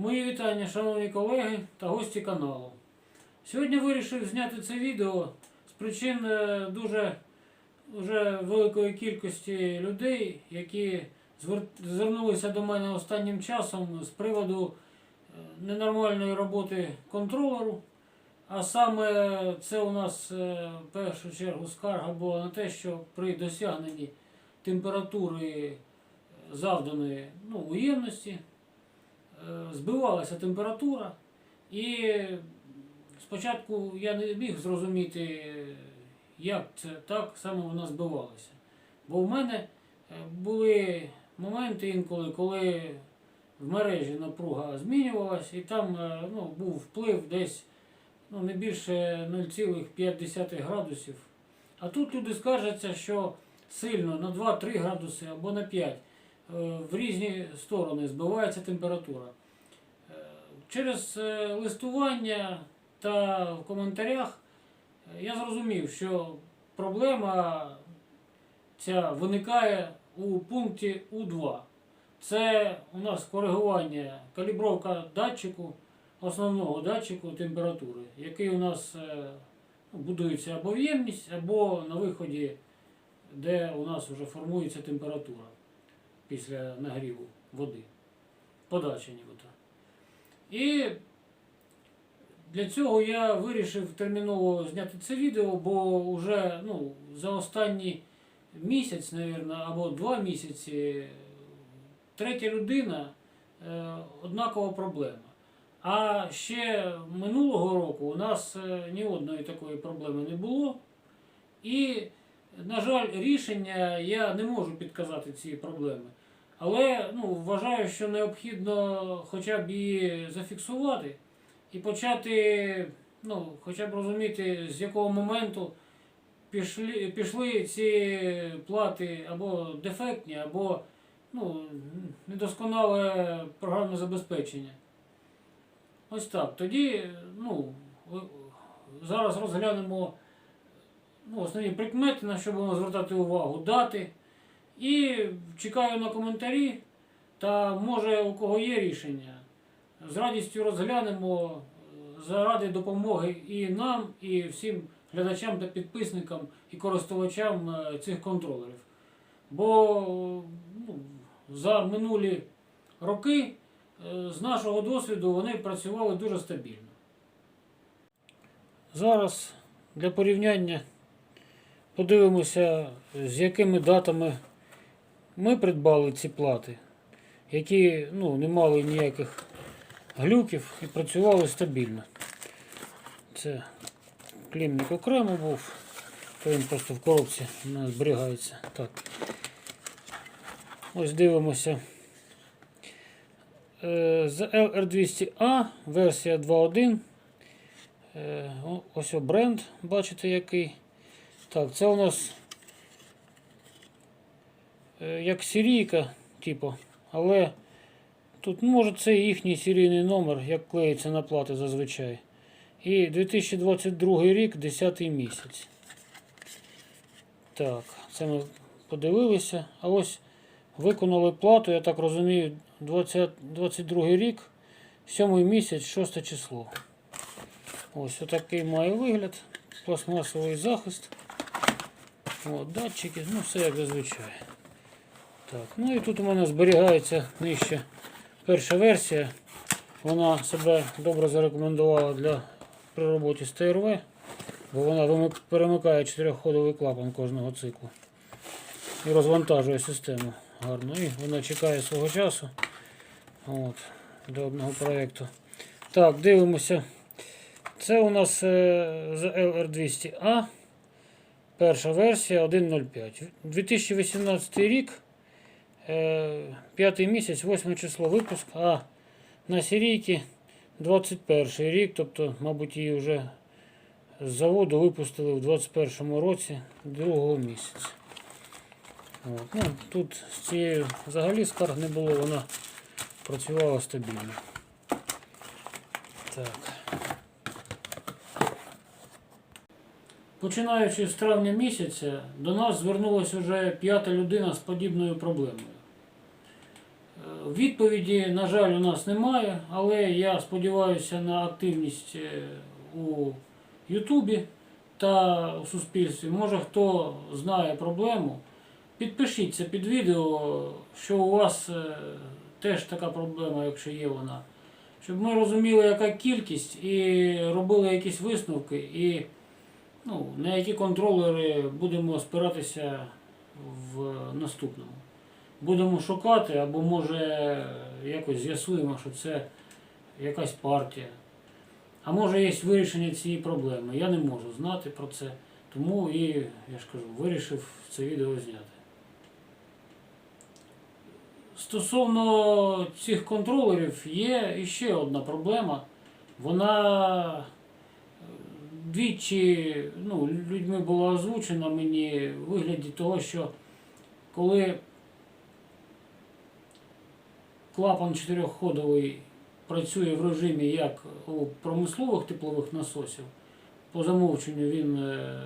Мої вітання, шановні колеги та гості каналу. Сьогодні вирішив зняти це відео з причин е, дуже вже великої кількості людей, які звернулися до мене останнім часом з приводу е, ненормальної роботи контролеру. А саме це у нас е, в першу чергу скарга була на те, що при досягненні температури завданої ну, уємності збивалася температура, і спочатку я не міг зрозуміти, е, як це так саме вона збивалася. Бо в мене е, були моменти інколи, коли в мережі напруга змінювалася, і там е, ну, був вплив десь ну, не більше 0,5 градусів. А тут люди скаржаться, що сильно на 2-3 градуси або на 5 е, в різні сторони збивається температура. Е, Через е, листування та в коментарях е, я зрозумів, що проблема ця виникає у пункті У2. Це у нас коригування, калібровка датчику, основного датчику температури, який у нас е, ну, будується або в ємність, або на виході, де у нас вже формується температура після нагріву води, подача нібито. І для цього я вирішив терміново зняти це відео, бо вже ну, за останній місяць, мабуть, або два місяці третя людина е, однакова проблема. А ще минулого року у нас е, ні одної такої проблеми не було. І, на жаль, рішення я не можу підказати цієї проблеми. Але ну, вважаю, що необхідно хоча б її зафіксувати і почати, ну, хоча б розуміти, з якого моменту пішли, пішли ці плати або дефектні, або ну, недосконале програмне забезпечення. Ось так. Тоді, ну, зараз розглянемо ну, основні прикмети, на що будемо звертати увагу, дати. І чекаю на коментарі. Та може у кого є рішення. З радістю розглянемо е, заради допомоги і нам, і всім глядачам та підписникам і користувачам е, цих контролерів. Бо ну, за минулі роки е, з нашого досвіду вони працювали дуже стабільно. Зараз для порівняння подивимося, з якими датами ми придбали ці плати, які ну, не мали ніяких глюків і працювали стабільно. Це клімник окремо був, то він просто в коробці нас зберігається. Так. Ось дивимося. Е, З LR200A версія 2.1. Е, Ось бренд, бачите який. Так, це у нас е, як серійка, типу, але тут ну, може це їхній серійний номер, як клеїться на плати зазвичай. І 2022 рік, 10 місяць. Так, це ми подивилися. А ось виконали плату, я так розумію, 20, 22 рік, 7 місяць, 6 число. Ось отакий має вигляд. Пластмасовий захист. От, датчики, ну все як зазвичай. Так, ну і тут у мене зберігається нижче перша версія. Вона себе добре зарекомендувала для при роботі з ТРВ, бо вона перемикає чотирьохходовий клапан кожного циклу і розвантажує систему гарно. І вона чекає свого часу от, до одного проєкту. Так, дивимося. Це у нас е, з LR200A. Перша версія 1.05. 2018 рік, е, 5 місяць, 8 число випуск, а на серійці 21 рік, тобто, мабуть, її вже з заводу випустили в 21 році, 2 місяця. От. Ну, тут з цією взагалі скарг не було, вона працювала стабільно. Так. Починаючи з травня місяця, до нас звернулася вже п'ята людина з подібною проблемою. Е, Відповіді, на жаль, у нас немає, але я сподіваюся на активність е, у Ютубі та у суспільстві. Може хто знає проблему, підпишіться під відео, що у вас е, теж така проблема, якщо є вона. Щоб ми розуміли, яка кількість, і робили якісь висновки, і ну, на які контролери будемо спиратися в наступному. Будемо шукати, або може якось з'ясуємо, що це якась партія. А може є вирішення цієї проблеми. Я не можу знати про це. Тому і, я ж кажу, вирішив це відео зняти. Стосовно цих контролерів є іще одна проблема. Вона двічі ну, людьми була озвучена мені в вигляді того, що коли клапан чотирьохходовий працює в режимі як у промислових теплових насосів, по замовченню він е,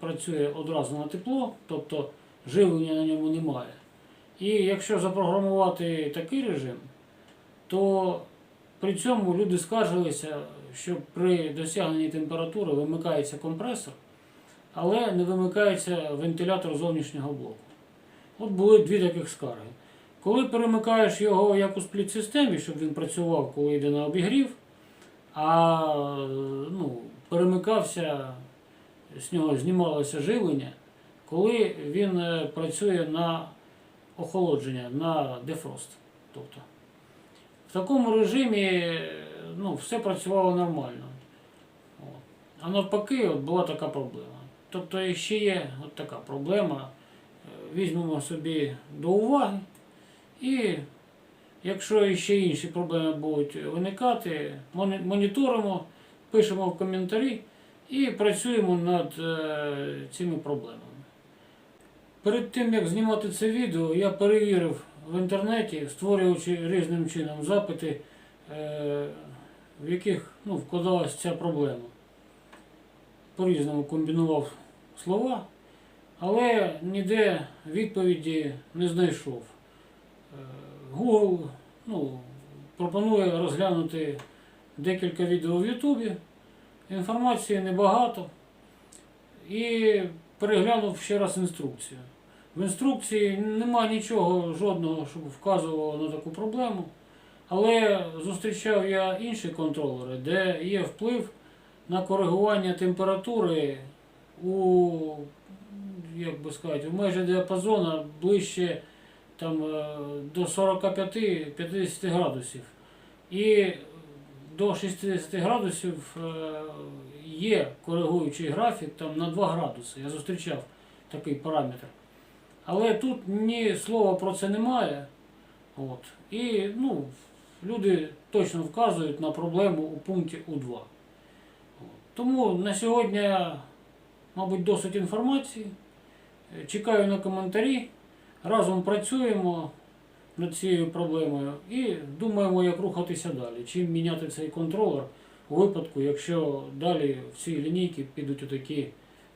працює одразу на тепло, тобто живлення на ньому немає. І якщо запрограмувати такий режим, то при цьому люди скаржилися, що при досягненні температури вимикається компресор, але не вимикається вентилятор зовнішнього блоку. От були дві таких скарги. Коли перемикаєш його як у спліт-системі, щоб він працював, коли йде на обігрів, а ну, перемикався, з нього знімалося живлення, коли він е, працює на охолодження, на дефрост. Тобто, в такому режимі е, ну, все працювало нормально. От. А навпаки, от була така проблема. Тобто ще є от така проблема. Е, Візьмемо собі до уваги. І якщо ще інші проблеми будуть виникати, моніторимо, пишемо в коментарі і працюємо над е, цими проблемами. Перед тим як знімати це відео, я перевірив в інтернеті, створюючи різним чином запити, е, в яких ну, вкладалася ця проблема. По-різному комбінував слова, але ніде відповіді не знайшов. Е, Google ну, пропонує розглянути декілька відео в Ютубі. Інформації небагато. І переглянув ще раз інструкцію. В інструкції немає нічого жодного, щоб вказувало на таку проблему. Але зустрічав я інші контролери, де є вплив на коригування температури у, як би сказати, в межі діапазону ближче там, е, до 45-50 градусів. І до 60 градусів е, є коригуючий графік там, на 2 градуси. Я зустрічав такий параметр. Але тут ні слова про це немає. От. І ну, люди точно вказують на проблему у пункті У2. От. Тому на сьогодні, мабуть, досить інформації. Чекаю на коментарі. Разом працюємо над цією проблемою і думаємо, як рухатися далі. Чим міняти цей контролер у випадку, якщо далі в цій лінійці підуть такі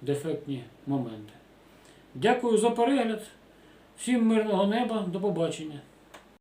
дефектні моменти. Дякую за перегляд. Всім мирного неба, до побачення.